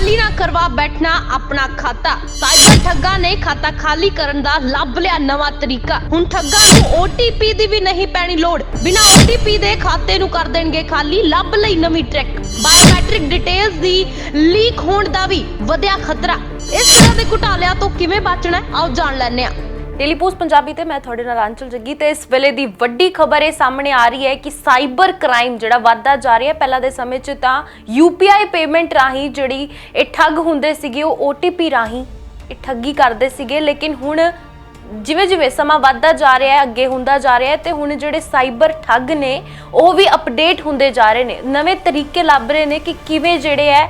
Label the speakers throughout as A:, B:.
A: ਖਾਲੀ ਨਾ ਕਰਵਾ ਬੈਠਣਾ ਆਪਣਾ ਖਾਤਾ। ਸਾਈਬਰ ਠੱਗਾ ਨੇ ਖਾਤਾ ਖਾਲੀ ਕਰਨ ਦਾ ਲੱਭ ਲਿਆ ਨਵਾਂ ਤਰੀਕਾ। ਹੁਣ ਠੱਗਾ ਨੂੰ OTP ਦੀ ਵੀ ਨਹੀਂ ਪੈਣੀ ਲੋੜ। ਬਿਨਾਂ OTP ਦੇ ਖਾਤੇ ਨੂੰ ਕਰ ਦੇਣਗੇ ਖਾਲੀ, ਲੱਭ ਲਈ ਨਵੀਂ ਟ੍ਰਿਕ ਬਾਇਓਮੈਟ੍ਰਿਕ ਡਿਟੇਲਸ ਦੀ ਲੀਕ ਹੋਣ ਦਾ ਵੀ ਵਧਿਆ ਖਤਰਾ। ਇਸ ਤਰ੍ਹਾਂ ਦੇ ਘੁਟਾਲਿਆਂ ਤੋਂ ਕਿਵੇਂ ਬਚਣਾ ਆਓ ਜਾਣ ਲੈਂਦੇ ਆ
B: ਡੇਲੀ ਪੋਸਟ ਪੰਜਾਬੀ ਤੇ ਮੈਂ ਤੁਹਾਡੇ ਨਾਲ ਅੰਚਲ ਜੱਗੀ ਤੇ ਇਸ ਵੇਲੇ ਦੀ ਵੱਡੀ ਖਬਰ ਇਹ ਸਾਹਮਣੇ ਆ ਰਹੀ ਹੈ ਕਿ ਸਾਈਬਰ ਕ੍ਰਾਈਮ ਜਿਹੜਾ ਵੱਧਦਾ ਜਾ ਰਿਹਾ ਹੈ, ਪਹਿਲਾਂ ਦੇ ਸਮੇਂ 'ਚ ਤਾਂ UPI ਪੇਮੈਂਟ ਰਾਹੀਂ ਜਿਹੜੀ ਇਹ ਠੱਗ ਹੁੰਦੇ ਸੀਗੇ, ਉਹ OTP ਰਾਹੀਂ ਇਹ ਠੱਗੀ ਕਰਦੇ ਸੀਗੇ, ਲੇਕਿਨ ਹੁਣ ਜਿਵੇਂ ਜਿਵੇਂ ਸਮਾਂ ਵੱਧਦਾ ਜਾ ਰਿਹਾ ਹੈ, ਅੱਗੇ ਹੁੰਦਾ ਜਾ ਰਿਹਾ ਹੈ ਤੇ ਹੁਣ ਜਿਹੜੇ ਸਾਈਬਰ ਠੱਗ ਨੇ, ਉਹ ਵੀ ਅਪਡੇਟ ਹੁੰਦੇ ਜਾ ਰਹੇ ਨੇ। ਨਵੇਂ ਤਰੀਕੇ ਲੱਭ ਰਹੇ ਨੇ ਕਿ ਕਿਵੇਂ ਜਿਹੜੇ ਹੈ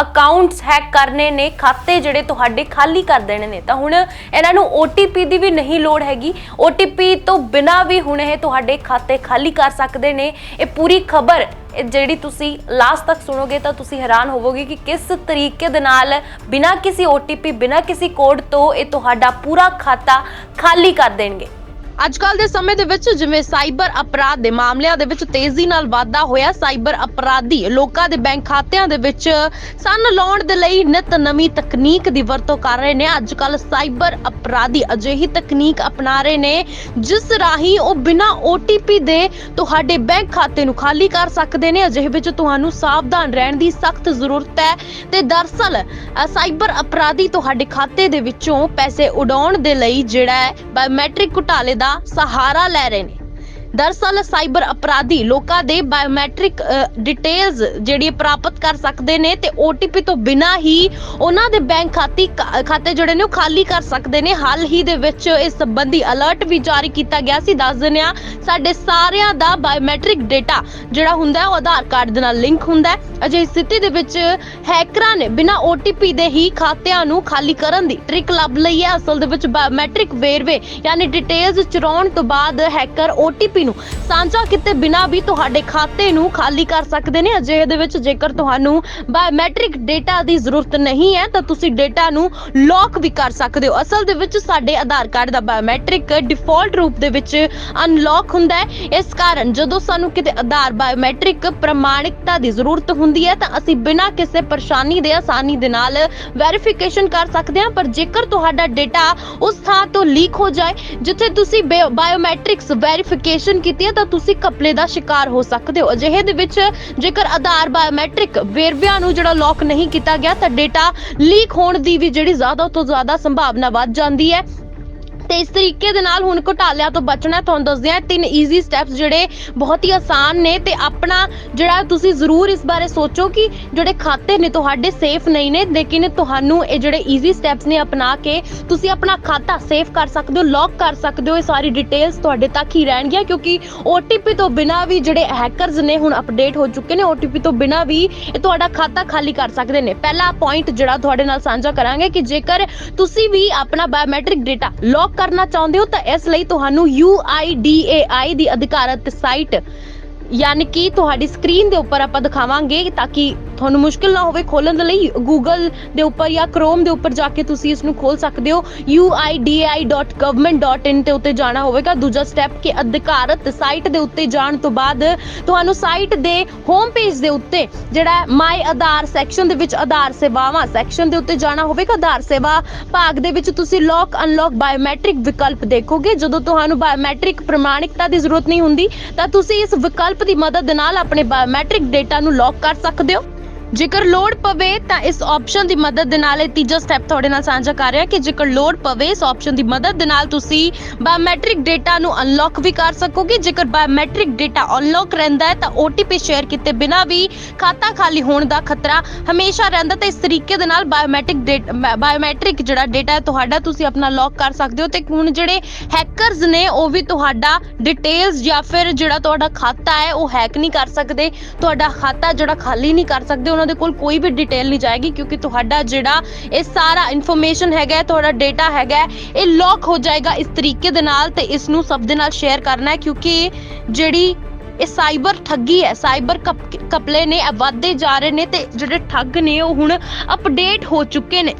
B: ਅਕਾਊਂਟਸ ਹੈਕ ਕਰਨੇ ਨੇ, ਖਾਤੇ ਜਿਹੜੇ ਤੁਹਾਡੇ ਖਾਲੀ ਕਰ ਦੇਣੇ ਨੇ। ਤਾਂ ਹੁਣ ਇਹਨਾਂ ਨੂੰ OTP ਦੀ ਵੀ ਨਹੀਂ ਲੋੜ ਹੈਗੀ। OTP ਤੋਂ ਬਿਨਾ ਵੀ ਹੁਣ ਇਹ ਤੁਹਾਡੇ ਖਾਤੇ ਖਾਲੀ ਕਰ ਸਕਦੇ ਨੇ। ਇਹ ਪੂਰੀ ਖਬਰ ਜਿਹੜੀ ਤੁਸੀਂ ਲਾਸਟ ਤੱਕ ਸੁਣੋਗੇ ਤਾਂ ਤੁਸੀਂ ਹੈਰਾਨ ਹੋਵੋਗੇ ਕਿ ਕਿਸ ਤਰੀਕੇ ਦੇ ਨਾਲ ਬਿਨਾ ਕਿਸੇ OTP ਬਿਨਾ ਕਿਸੇ ਕੋਡ ਤੋਂ ਇਹ ਤੁਹਾਡਾ ਪੂਰਾ ਖਾਤਾ ਖਾਲੀ ਕਰ ਦੇਣਗੇ।
A: ਅੱਜ ਕੱਲ ਦੇ ਸਮੇਂ ਦੇ ਵਿੱਚ ਜਿਵੇਂ ਸਾਈਬਰ ਅਪਰਾਧ ਦੇ ਮਾਮਲਿਆਂ ਦੇ ਵਿੱਚ ਤੇਜ਼ੀ ਨਾਲ ਵਾਧਾ ਹੋਇਆ, ਸਾਈਬਰ ਅਪਰਾਧੀ ਲੋਕਾਂ ਦੇ ਬੈਂਕ ਖਾਤਿਆਂ ਦੇ ਵਿੱਚ ਸੰਨ ਲਾਉਣ ਦੇ ਲਈ ਨਿਤ ਨਵੀਂ ਤਕਨੀਕ ਦੀ ਵਰਤੋਂ ਕਰ ਰਹੇ ਨੇ। ਅੱਜ ਸਾਈਬਰ ਅਪਰਾਧੀ ਅਜਿਹੀ ਤਕਨੀਕ ਅਪਣਾ ਰਹੇ ਨੇ, ਜਿਸ ਰਾਹੀਂ ਉਹ ਬਿਨਾਂ OTP ਦੇ ਤੁਹਾਡੇ ਬੈਂਕ ਖਾਤੇ ਨੂੰ ਖਾਲੀ ਕਰ ਸਕਦੇ ਨੇ। ਅਜਿਹੇ ਵਿੱਚ ਤੁਹਾਨੂੰ ਸਾਵਧਾਨ ਰਹਿਣ ਦੀ ਸਖਤ ਜ਼ਰੂਰਤ ਹੈ ਤੇ ਦਰਸਲ ਸਾਈਬਰ ਅਪਰਾਧੀ ਤੁਹਾਡੇ ਖਾਤੇ ਦੇ ਵਿੱਚੋਂ ਪੈਸੇ ਉਡਾਉਣ ਦੇ ਲਈ ਜਿਹੜਾ ਹੈ ਬਾਇਓਮੈਟ੍ਰਿਕ ਘੁਟਾਲੇ ਦਾ ਸਹਾਰਾ ਲੈ ਰਹੇ ਨੇ। ਦਰਸਲ ਸਾਈਬਰ ਅਪਰਾਧੀ ਲੋਕਾਂ ਦੇ ਬਾਇਓਮੈਟ੍ਰਿਕ ਡਿਟੇਲਸ ਜਿਹੜੀ ਪ੍ਰਾਪਤ ਕਰ ਸਕਦੇ ਨੇ ਤੇ OTP ਤੋਂ ਬਿਨਾਂ ਹੀ ਉਹਨਾਂ ਦੇ ਬੈਂਕ ਖਾਤੀ ਖਾਤੇ ਜਿਹੜੇ ਨੇ ਉਹ ਖਾਲੀ ਕਰ ਸਕਦੇ ਨੇ। ਹਾਲ ਹੀ ਦੇ ਵਿੱਚ ਇਸ ਸੰਬੰਧੀ ਅਲਰਟ ਵੀ ਜਾਰੀ ਕੀਤਾ ਗਿਆ ਸੀ। ਦੱਸ ਦਿੰਦੇ ਹਾਂ, ਸਾਡੇ ਸਾਰਿਆਂ ਦਾ ਬਾਇਓਮੈਟ੍ਰਿਕ ਡਾਟਾ ਜਿਹੜਾ ਹੁੰਦਾ ਉਹ ਆਧਾਰ ਕਾਰਡ ਦੇ ਨਾਲ ਲਿੰਕ ਹੁੰਦਾ ਹੈ। ਅਜਿਹੀ ਸਥਿਤੀ ਦੇ ਵਿੱਚ ਹੈਕਰਾਂ ਨੇ ਬਿਨਾਂ OTP ਦੇ ਹੀ ਖਾਤਿਆਂ ਨੂੰ ਖਾਲੀ ਕਰਨ ਦੀ ਟ੍ਰਿਕ ਲੱਭ ਲਈ ਹੈ। ਅਸਲ ਦੇ ਵਿੱਚ ਬਾਇਓਮੈਟ੍ਰਿਕ ਵੇਰਵੇ, ਯਾਨੀ ਡਿਟੇਲਸ ਚੁਰਾਉਣ ਤੋਂ ਬਾਅਦ ਹੈਕਰ OTP ਨੂੰ। ਸਾਂਝਾ ਕੀਤੇ ਬਿਨਾਂ ਵੀ ਤੁਹਾਡੇ ਖਾਤੇ ਨੂੰ ਖਾਲੀ ਕਰ ਸਕਦੇ ਨੇ। ਅਜਿਹੇ ਦੇ ਵਿੱਚ ਜੇਕਰ ਤੁਹਾਨੂੰ ਬਾਇਓਮੈਟ੍ਰਿਕ ਡਾਟਾ ਦੀ ਜ਼ਰੂਰਤ ਨਹੀਂ ਹੈ, ਤਾਂ ਤੁਸੀਂ ਡਾਟਾ ਨੂੰ ਲੌਕ ਵੀ ਕਰ ਸਕਦੇ ਹੋ। ਅਸਲ ਦੇ ਵਿੱਚ ਸਾਡੇ ਆਧਾਰ ਕਾਰਡ ਦਾ ਬਾਇਓਮੈਟ੍ਰਿਕ ਡਿਫਾਲਟ ਰੂਪ ਦੇ ਵਿੱਚ ਅਨਲੌਕ ਹੁੰਦਾ ਹੈ। ਇਸ ਕਾਰਨ ਜਦੋਂ ਸਾਨੂੰ ਕਿਤੇ ਆਧਾਰ ਬਾਇਓਮੈਟ੍ਰਿਕ ਪ੍ਰਮਾਣਿਕਤਾ ਦੀ ਜ਼ਰੂਰਤ ਹੁੰਦੀ ਹੈ, ਤਾਂ ਅਸੀਂ ਬਿਨਾਂ ਕਿਸੇ ਪਰੇਸ਼ਾਨੀ ਦੇ ਆਸਾਨੀ ਦੇ ਨਾਲ ਵੈਰੀਫਿਕੇਸ਼ਨ ਕਰ ਸਕਦੇ ਹਾਂ। ਪਰ ਜੇਕਰ ਤੁਹਾਡਾ ਡਾਟਾ ਉਸ ਥਾਂ ਤੋਂ ਲੀਕ ਹੋ ਜਾਏ, ਜਿੱਥੇ ਤੁਸੀਂ ਬਾਇਓਮੈਟ੍ਰਿਕਸ ਵੈਰੀਫਿਕੇਸ਼ਨ ਕੀਤੀ ਹੈ ਤਾਂ ਤੁਸੀਂ ਕਪਲੇ ਦਾ ਸ਼ਿਕਾਰ ਹੋ ਸਕਦੇ ਹੋ। ਅਜਿਹੇ ਦੇ ਵਿੱਚ ਜੇਕਰ ਆਧਾਰ ਬਾਇਓਮੈਟ੍ਰਿਕ ਵੇਰਵਿਆਂ ਨੂੰ ਜਿਹੜਾ ਲੌਕ ਨਹੀਂ ਕੀਤਾ ਗਿਆ ਤਾਂ ਡੇਟਾ ਲੀਕ ਹੋਣ ਦੀ ਵੀ ਜਿਹੜੀ ਜ਼ਿਆਦਾ ਤੋਂ ਜ਼ਿਆਦਾ ਸੰਭਾਵਨਾ ਵੱਧ ਜਾਂਦੀ ਹੈ। ਤੇ ਇਸ ਤਰੀਕੇ ਦੇ ਨਾਲ ਹੁਣ ਘੁਟਾਲਿਆਂ ਤੋਂ ਬਚਣਾ ਤੁਹਾਨੂੰ ਦੱਸਦੇ ਹਾਂ ਤਿੰਨ ਈਜ਼ੀ ਸਟੈਪਸ ਜਿਹੜੇ ਬਹੁਤ ਹੀ ਆਸਾਨ ਨੇ ਤੇ ਆਪਣਾ ਜਿਹੜਾ ਤੁਸੀਂ ਜ਼ਰੂਰ ਇਸ ਬਾਰੇ ਸੋਚੋ ਕਿ ਜਿਹੜੇ ਖਾਤੇ ਨੇ ਤੁਹਾਡੇ ਸੇਫ ਨਹੀਂ ਨੇ, ਲੇਕਿਨ ਤੁਹਾਨੂੰ ਇਹ ਜਿਹੜੇ ਈਜ਼ੀ ਸਟੈਪਸ ਨੇ ਅਪਣਾ ਕੇ ਤੁਸੀਂ ਆਪਣਾ ਖਾਤਾ ਸੇਫ ਕਰ ਸਕਦੇ ਹੋ ਲੌਕ ਕਰ ਸਕਦੇ ਹੋ। ਇਹ ਸਾਰੀ ਡਿਟੇਲਸ ਤੁਹਾਡੇ ਤੱਕ ਹੀ ਰਹਿਣਗੀਆਂ ਕਿਉਂਕਿ OTP ਤੋਂ ਬਿਨਾ ਵੀ ਜਿਹੜੇ ਹੈਕਰਸ ਨੇ ਹੁਣ ਅਪਡੇਟ ਹੋ ਚੁੱਕੇ ਨੇ OTP ਤੋਂ ਬਿਨਾ ਵੀ ਇਹ ਤੁਹਾਡਾ ਖਾਤਾ ਖਾਲੀ ਕਰ ਸਕਦੇ ਨੇ। ਪਹਿਲਾ ਪੁਆਇੰਟ ਜਿਹੜਾ ਤੁਹਾਡੇ ਨਾਲ ਸਾਂਝਾ ਕਰਾਂਗੇ ਕਿ ਜੇਕਰ ਤੁਸੀਂ ਵੀ ਆਪਣਾ ਬਾਇਓਮੈਟ੍ਰਿਕ ਡਾਟਾ ਲੌਕ ਕਰਨਾ ਚਾਹੁੰਦੇ ਹੋ ਤਾਂ ਇਸ ਲਈ ਤੁਹਾਨੂੰ UIDAI ਦੀ ਅਧਿਕਾਰਤ ਸਾਈਟ ਯਾਨੀ ਕਿ ਤੁਹਾਡੀ ਸਕਰੀਨ ਦੇ ਉੱਪਰ ਆਪਾਂ ਦਿਖਾਵਾਂਗੇ ਤਾਂ ਕਿ ਤੁਹਾਨੂੰ ਮੁਸ਼ਕਿਲ ਨਾ ਹੋਵੇ ਖੋਲਣ ਦੇ ਲਈ। Google ਦੇ ਉੱਪਰ ਜਾਂ Chrome ਦੇ ਉੱਪਰ ਜਾ ਕੇ ਤੁਸੀਂ ਇਸ ਨੂੰ ਖੋਲ ਸਕਦੇ ਹੋ। Uidai.government.in ਤੇ ਉੱਤੇ ਜਾਣਾ ਹੋਵੇਗਾ। ਦੂਜਾ ਸਟੈਪ ਕਿ ਅਧਿਕਾਰਤ ਸਾਈਟ ਦੇ ਉੱਤੇ ਜਾਣ ਤੋਂ ਬਾਅਦ ਤੁਹਾਨੂੰ ਸਾਈਟ ਦੇ ਹੋਮ ਪੇਜ ਦੇ ਉੱਤੇ ਜਿਹੜਾ ਮਾਈ ਆਧਾਰ ਸੈਕਸ਼ਨ ਦੇ ਵਿੱਚ ਆਧਾਰ ਸੇਵਾਵਾਂ ਸੈਕਸ਼ਨ ਦੇ ਉੱਤੇ ਜਾਣਾ ਹੋਵੇਗਾ। ਆਧਾਰ ਸੇਵਾ ਭਾਗ ਦੇ ਵਿੱਚ ਤੁਸੀਂ ਲੌਕ ਅਨਲੌਕ ਬਾਇਓਮੈਟ੍ਰਿਕ ਵਿਕਲਪ ਦੇਖੋਗੇ। ਜਦੋਂ ਤੁਹਾਨੂੰ ਬਾਇਓਮੈਟ੍ਰਿਕ ਪ੍ਰਮਾਣਿਕਤਾ ਦੀ ਜ਼ਰੂਰਤ ਨਹੀਂ ਹੁੰਦੀ, ਤਾਂ ਤੁਸੀਂ ਇਸ ਵਿਕਲਪ ਦੀ ਮਦਦ ਨਾਲ ਆਪਣੇ ਬਾਇਓਮੈਟ੍ਰਿਕ ਡੇਟਾ ਨੂੰ ਲੌਕ ਕਰ ਸਕਦੇ ਹੋ? ਜੇਕਰ ਲੋਡ ਪਵੇ ਤਾਂ ਇਸ ਆਪਸ਼ਨ ਦੀ ਮਦਦ ਦੇ ਨਾਲ ਇਹ ਤੀਜਾ ਸਟੈਪ ਤੁਹਾਡੇ ਨਾਲ ਸਾਂਝਾ ਕਰ ਰਿਹਾ ਕਿ ਜੇਕਰ ਲੋਡ ਪਵੇ ਇਸ ਆਪਸ਼ਨ ਦੀ ਮਦਦ ਦੇ ਨਾਲ ਤੁਸੀਂ ਬਾਇਓਮੈਟ੍ਰਿਕ ਡਾਟਾ ਨੂੰ ਅਨਲੌਕ ਵੀ ਕਰ ਸਕੋਗੇ। ਜੇਕਰ ਬਾਇਓਮੈਟ੍ਰਿਕ ਡਾਟਾ ਅਨਲੌਕ ਰਹਿੰਦਾ ਹੈ ਤਾਂ OTP ਸ਼ੇਅਰ ਕੀਤੇ ਬਿਨਾਂ ਵੀ ਖਾਤਾ ਖਾਲੀ ਹੋਣ ਦਾ ਖਤਰਾ ਹਮੇਸ਼ਾ ਰਹਿੰਦਾ ਤੇ ਇਸ ਤਰੀਕੇ ਦੇ ਨਾਲ ਬਾਇਓਮੈਟ੍ਰਿਕ ਬਾਇਓਮੈਟ੍ਰਿਕ ਜਿਹੜਾ ਡਾਟਾ ਹੈ ਤੁਹਾਡਾ ਤੁਸੀਂ ਆਪਣਾ ਲੌਕ ਕਰ ਸਕਦੇ ਹੋ। ਤੇ ਹੁਣ ਜਿਹੜੇ ਹੈਕਰਸ ਨੇ, ਉਹ ਵੀ ਤੁਹਾਡਾ ਡਿਟੇਲਸ ਜਾਂ ਫਿਰ ਜਿਹੜਾ ਤੁਹਾਡਾ ਖਾਤਾ ਹੈ, ਉਹ ਹੈਕ ਨਹੀਂ ਕਰ ਸਕਦੇ। ਤੁਹਾਡਾ ਖਾਤਾ ਜਿਹੜਾ ਖਾਲੀ ਨਹੀਂ ਕਰ ਸਕਦੇ। ਉਹਨਾਂ ਦੇ ਕੋਲ ਕੋਈ ਵੀ ਡਿਟੇਲ ਨਹੀਂ ਜਾਏਗੀ ਕਿਉਂਕਿ ਤੁਹਾਡਾ ਜਿਹੜਾ ਇਹ ਸਾਰਾ ਇਨਫੋਰਮੇਸ਼ਨ ਹੈਗਾ ਤੁਹਾਡਾ ਡਾਟਾ ਹੈਗਾ ਇਹ ਲੌਕ ਹੋ ਜਾਏਗਾ ਇਸ ਤਰੀਕੇ ਦੇ ਨਾਲ ਤੇ ਇਸ ਨੂੰ ਸਭ ਦੇ ਨਾਲ ਸ਼ੇਅਰ ਕਰਨਾ ਹੈ ਕਿਉਂਕਿ ਜਿਹੜੀ ਇਹ ਸਾਈਬਰ ਠੱਗੀ ਹੈ ਸਾਈਬਰ ਕਪਲੇ ਨੇ, ਇਹ ਵੱਧਦੇ ਜਾ ਰਹੇ ਨੇ ਤੇ ਜਿਹੜੇ ਠੱਗ ਨੇ ਉਹ ਹੁਣ ਅਪਡੇਟ ਹੋ ਚੁੱਕੇ ਨੇ।